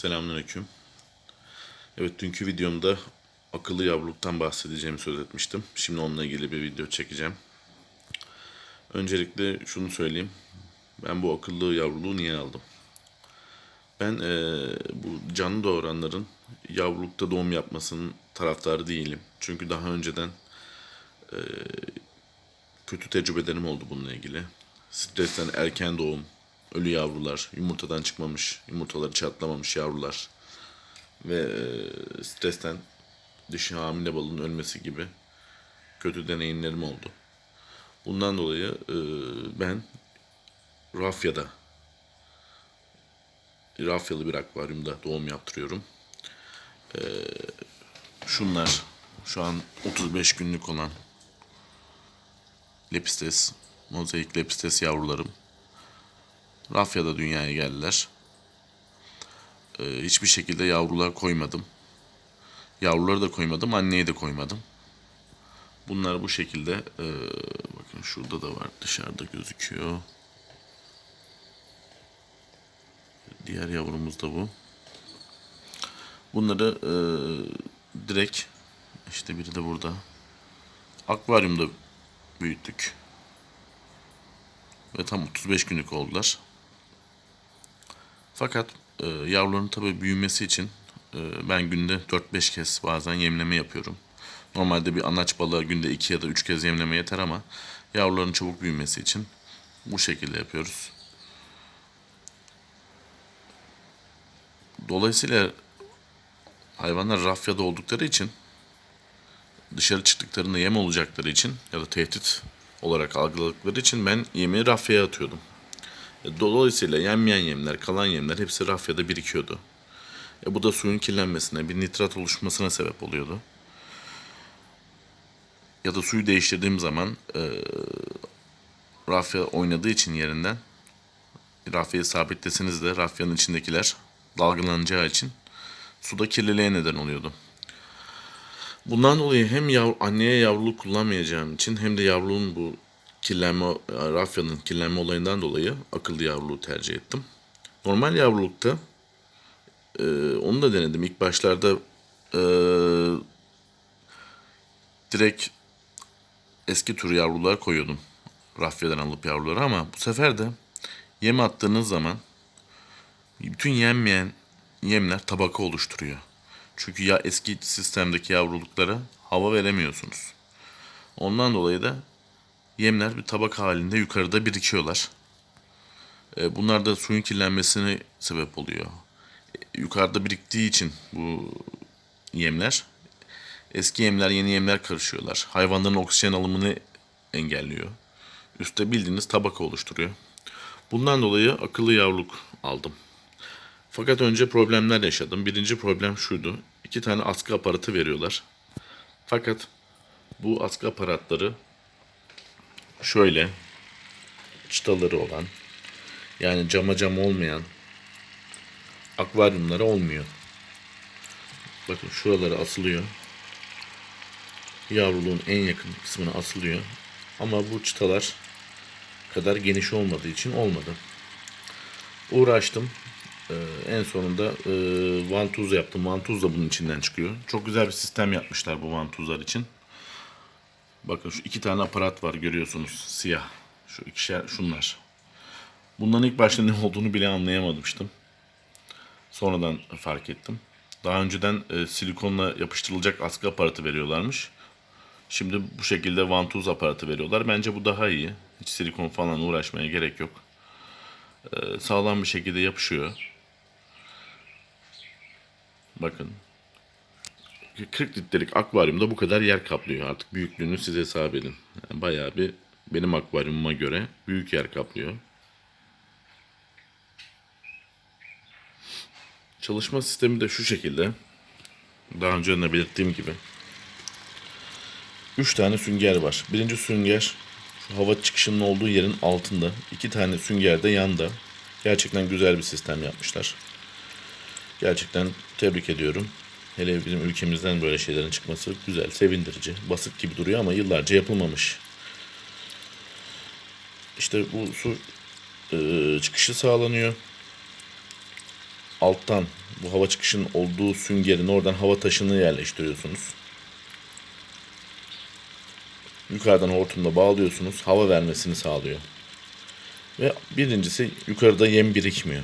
Selamünaleyküm. Evet dünkü videomda akıllı yavruluktan bahsedeceğimi söz etmiştim. Şimdi onunla ilgili bir video çekeceğim. Öncelikle şunu söyleyeyim. Ben bu akıllı yavruluğu niye aldım? Ben eee, bu canlı doğuranların yavrulukta doğum yapmasının taraftarı değilim. Çünkü daha önceden eee, kötü tecrübelerim oldu bununla ilgili. Stresten erken doğum, ölü yavrular, yumurtadan çıkmamış, yumurtaları çatlamamış yavrular ve eee, stresten dişi hamile balığın ölmesi gibi kötü deneyimlerim oldu. Bundan dolayı eee, ben Rafya'da Rafyalı bir akvaryumda doğum yaptırıyorum. Eee, şunlar şu an 35 günlük olan Lepistes, mozaik Lepistes yavrularım. Rafya'da dünyaya geldiler. Ee, hiçbir şekilde yavrular koymadım. Yavruları da koymadım, anneye de koymadım. Bunlar bu şekilde, ee, bakın şurada da var, dışarıda gözüküyor. Diğer yavrumuz da bu. Bunları ee, direkt, işte biri de burada. Akvaryumda büyüttük. Ve tam 35 günlük oldular. Fakat e, yavruların tabii büyümesi için e, ben günde 4-5 kez bazen yemleme yapıyorum. Normalde bir anaç balığa günde 2 ya da 3 kez yemleme yeter ama yavruların çabuk büyümesi için bu şekilde yapıyoruz. Dolayısıyla hayvanlar rafyada oldukları için dışarı çıktıklarında yem olacakları için ya da tehdit olarak algıladıkları için ben yemi rafyaya atıyordum. Dolayısıyla yenmeyen yemler, kalan yemler hepsi rafyada birikiyordu. E, bu da suyun kirlenmesine, bir nitrat oluşmasına sebep oluyordu. Ya da suyu değiştirdiğim zaman e, rafya oynadığı için yerinden rafyayı sabitleseniz de rafyanın içindekiler dalgalanacağı için suda kirliliğe neden oluyordu. Bundan dolayı hem yav, anneye yavruluk kullanmayacağım için hem de yavruluğun bu kirlenme, rafyanın kirlenme olayından dolayı akıllı yavruluğu tercih ettim. Normal yavrulukta e, onu da denedim. İlk başlarda e, direkt eski tür yavrular koyuyordum. Rafyadan alıp yavruları ama bu sefer de yem attığınız zaman bütün yenmeyen yemler tabaka oluşturuyor. Çünkü ya eski sistemdeki yavruluklara hava veremiyorsunuz. Ondan dolayı da yemler bir tabak halinde yukarıda birikiyorlar. E, Bunlar da suyun kirlenmesine sebep oluyor. E, Yukarıda biriktiği için bu yemler eski yemler yeni yemler karışıyorlar. Hayvanların oksijen alımını engelliyor. Üste bildiğiniz tabaka oluşturuyor. Bundan dolayı akıllı yavruluk aldım. Fakat önce problemler yaşadım. Birinci problem şuydu. İki tane askı aparatı veriyorlar. Fakat bu askı aparatları şöyle çıtaları olan yani cama cam olmayan akvaryumlara olmuyor. Bakın şuraları asılıyor. Yavruluğun en yakın kısmına asılıyor. Ama bu çıtalar kadar geniş olmadığı için olmadı. Uğraştım. Ee, en sonunda e, vantuz yaptım. Vantuz da bunun içinden çıkıyor. Çok güzel bir sistem yapmışlar bu vantuzlar için. Bakın şu iki tane aparat var görüyorsunuz siyah. Şu ikişer şunlar. Bunların ilk başta ne olduğunu bile anlayamamıştım. Sonradan fark ettim. Daha önceden e, silikonla yapıştırılacak askı aparatı veriyorlarmış. Şimdi bu şekilde vantuz aparatı veriyorlar. Bence bu daha iyi. Hiç silikon falan uğraşmaya gerek yok. E, sağlam bir şekilde yapışıyor. Bakın. 40 litrelik akvaryumda bu kadar yer kaplıyor. Artık büyüklüğünü siz hesap edin. Yani bayağı bir benim akvaryumuma göre büyük yer kaplıyor. Çalışma sistemi de şu şekilde. Daha önce de belirttiğim gibi. 3 tane sünger var. Birinci sünger şu hava çıkışının olduğu yerin altında. iki tane sünger de yanda. Gerçekten güzel bir sistem yapmışlar. Gerçekten tebrik ediyorum. Hele bizim ülkemizden böyle şeylerin çıkması güzel, sevindirici. Basit gibi duruyor ama yıllarca yapılmamış. İşte bu su e, çıkışı sağlanıyor. alttan bu hava çıkışının olduğu süngerin oradan hava taşını yerleştiriyorsunuz. Yukarıdan hortumla bağlıyorsunuz. Hava vermesini sağlıyor. Ve birincisi yukarıda yem birikmiyor.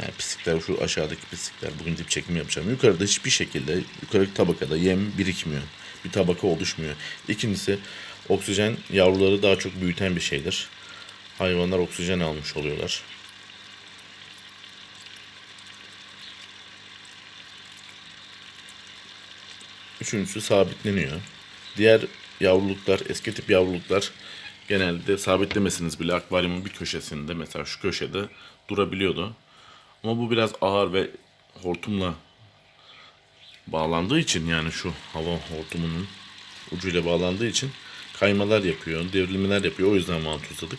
Yani pislikler şu aşağıdaki pislikler. Bugün dip çekimi yapacağım. Yukarıda hiçbir şekilde yukarıdaki tabakada yem birikmiyor. Bir tabaka oluşmuyor. İkincisi oksijen yavruları daha çok büyüten bir şeydir. Hayvanlar oksijen almış oluyorlar. Üçüncüsü sabitleniyor. Diğer yavruluklar, eski tip yavruluklar genelde sabitlemesiniz bile akvaryumun bir köşesinde mesela şu köşede durabiliyordu. Ama bu biraz ağır ve hortumla bağlandığı için yani şu hava hortumunun ucuyla bağlandığı için kaymalar yapıyor, devrilmeler yapıyor. O yüzden vantuzladık.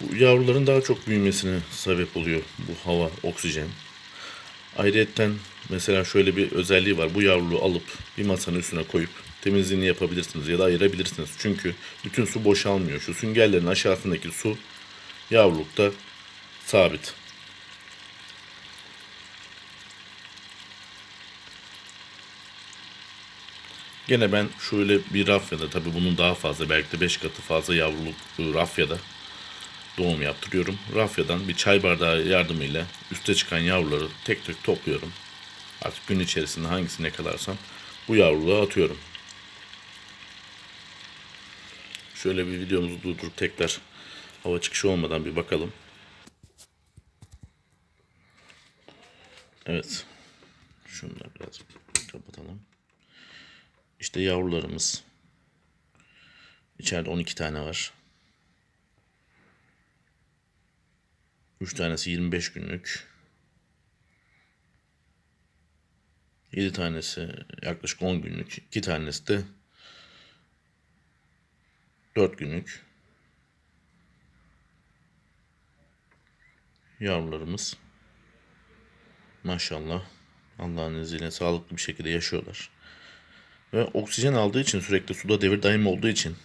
Bu yavruların daha çok büyümesine sebep oluyor bu hava, oksijen. Ayrıyeten mesela şöyle bir özelliği var. Bu yavruluğu alıp bir masanın üstüne koyup temizliğini yapabilirsiniz ya da ayırabilirsiniz. Çünkü bütün su boşalmıyor. Şu süngerlerin aşağısındaki su yavrulukta sabit. Gene ben şöyle bir rafyada tabii bunun daha fazla belki de 5 katı fazla yavruluk rafyada doğum yaptırıyorum. Rafyadan bir çay bardağı yardımıyla üste çıkan yavruları tek tek topluyorum. Artık gün içerisinde hangisine kalarsam bu yavruluğa atıyorum. Şöyle bir videomuzu durdurup tekrar hava çıkışı olmadan bir bakalım. Evet. Şunları biraz kapatalım. İşte yavrularımız. İçeride 12 tane var. 3 tanesi 25 günlük. 7 tanesi yaklaşık 10 günlük. 2 tanesi de 4 günlük. Yavrularımız maşallah Allah'ın izniyle sağlıklı bir şekilde yaşıyorlar. Ve oksijen aldığı için sürekli suda devir daim olduğu için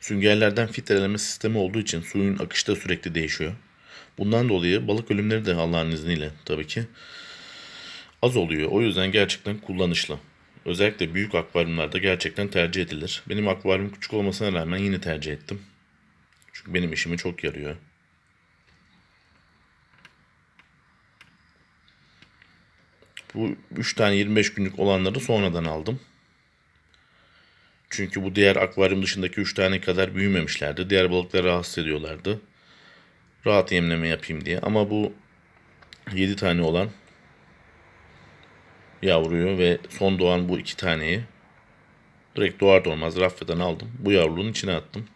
süngerlerden filtreleme sistemi olduğu için suyun akışı da sürekli değişiyor. Bundan dolayı balık ölümleri de Allah'ın izniyle tabii ki az oluyor. O yüzden gerçekten kullanışlı. Özellikle büyük akvaryumlarda gerçekten tercih edilir. Benim akvaryum küçük olmasına rağmen yine tercih ettim. Çünkü benim işimi çok yarıyor. Bu 3 tane 25 günlük olanları sonradan aldım. Çünkü bu diğer akvaryum dışındaki 3 tane kadar büyümemişlerdi. Diğer balıkları rahatsız ediyorlardı. Rahat yemleme yapayım diye. Ama bu 7 tane olan yavruyu ve son doğan bu iki taneyi direkt doğar doğmaz rafyadan aldım. Bu yavruluğun içine attım.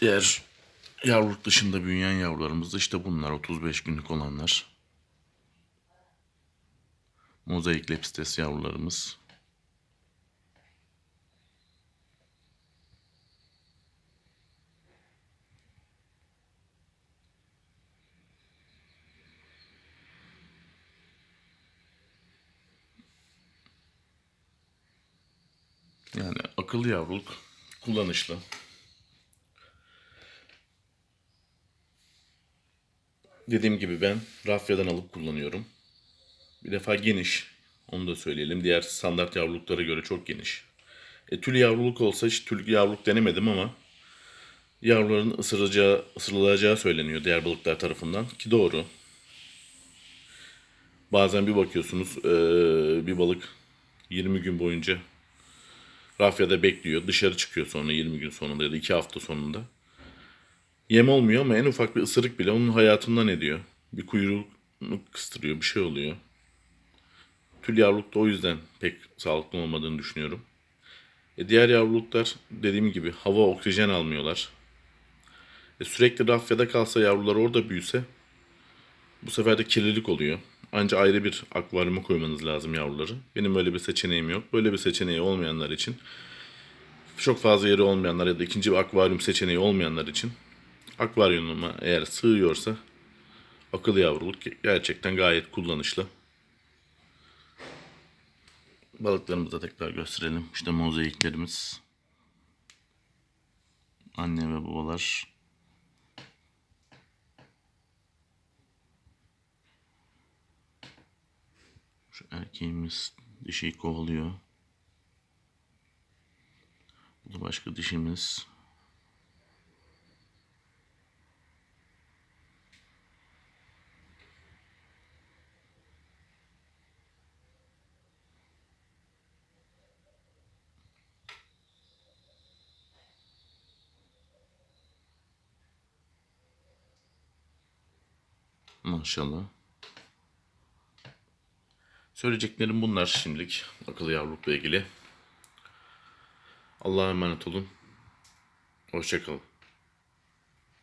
Diğer yavruluk dışında büyüyen yavrularımız da işte bunlar 35 günlük olanlar. Mozaik lepistes yavrularımız. Yani akıllı yavruluk kullanışlı. Dediğim gibi ben rafyadan alıp kullanıyorum. Bir defa geniş. Onu da söyleyelim. Diğer standart yavruluklara göre çok geniş. E, tül yavruluk olsa hiç tül yavruluk denemedim ama yavruların ısıracağı, ısırılacağı söyleniyor diğer balıklar tarafından. Ki doğru. Bazen bir bakıyorsunuz eee, bir balık 20 gün boyunca rafyada bekliyor. Dışarı çıkıyor sonra 20 gün sonunda ya da 2 hafta sonunda. Yem olmuyor ama en ufak bir ısırık bile onun hayatından ediyor. Bir kuyruğunu kıstırıyor, bir şey oluyor. Tül yavruluk da o yüzden pek sağlıklı olmadığını düşünüyorum. E diğer yavruluklar dediğim gibi hava oksijen almıyorlar. E sürekli rafyada kalsa yavrular orada büyüse bu sefer de kirlilik oluyor. Anca ayrı bir akvaryuma koymanız lazım yavruları. Benim öyle bir seçeneğim yok. Böyle bir seçeneği olmayanlar için çok fazla yeri olmayanlar ya da ikinci bir akvaryum seçeneği olmayanlar için akvaryumuma eğer sığıyorsa akıllı yavruluk gerçekten gayet kullanışlı. Balıklarımızı da tekrar gösterelim. İşte mozaiklerimiz. Anne ve babalar. Şu erkeğimiz dişiyi kovalıyor. Bu da başka dişimiz. Maşallah. Söyleyeceklerim bunlar şimdilik akıllı yavrulukla ilgili. Allah'a emanet olun. Hoşçakalın.